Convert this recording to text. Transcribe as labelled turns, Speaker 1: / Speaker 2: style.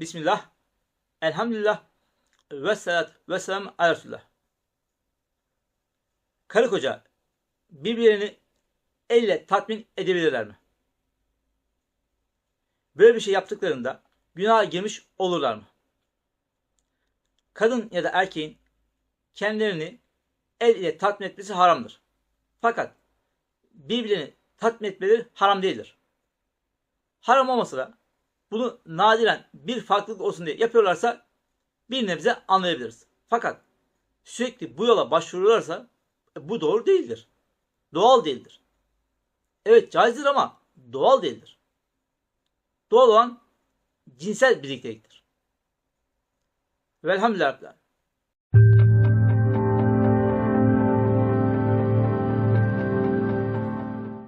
Speaker 1: Bismillah. Elhamdülillah. Ve salat ve selam Resulullah. Karı koca birbirlerini elle tatmin edebilirler mi? Böyle bir şey yaptıklarında günaha girmiş olurlar mı? Kadın ya da erkeğin kendilerini el ile tatmin etmesi haramdır. Fakat birbirlerini tatmin etmeleri haram değildir. Haram olmasa da bunu nadiren bir farklılık olsun diye yapıyorlarsa bir nebze anlayabiliriz. Fakat sürekli bu yola başvuruyorlarsa bu doğru değildir. Doğal değildir. Evet caizdir ama doğal değildir. Doğal olan cinsel birlikteliktir. Velhamdülillah.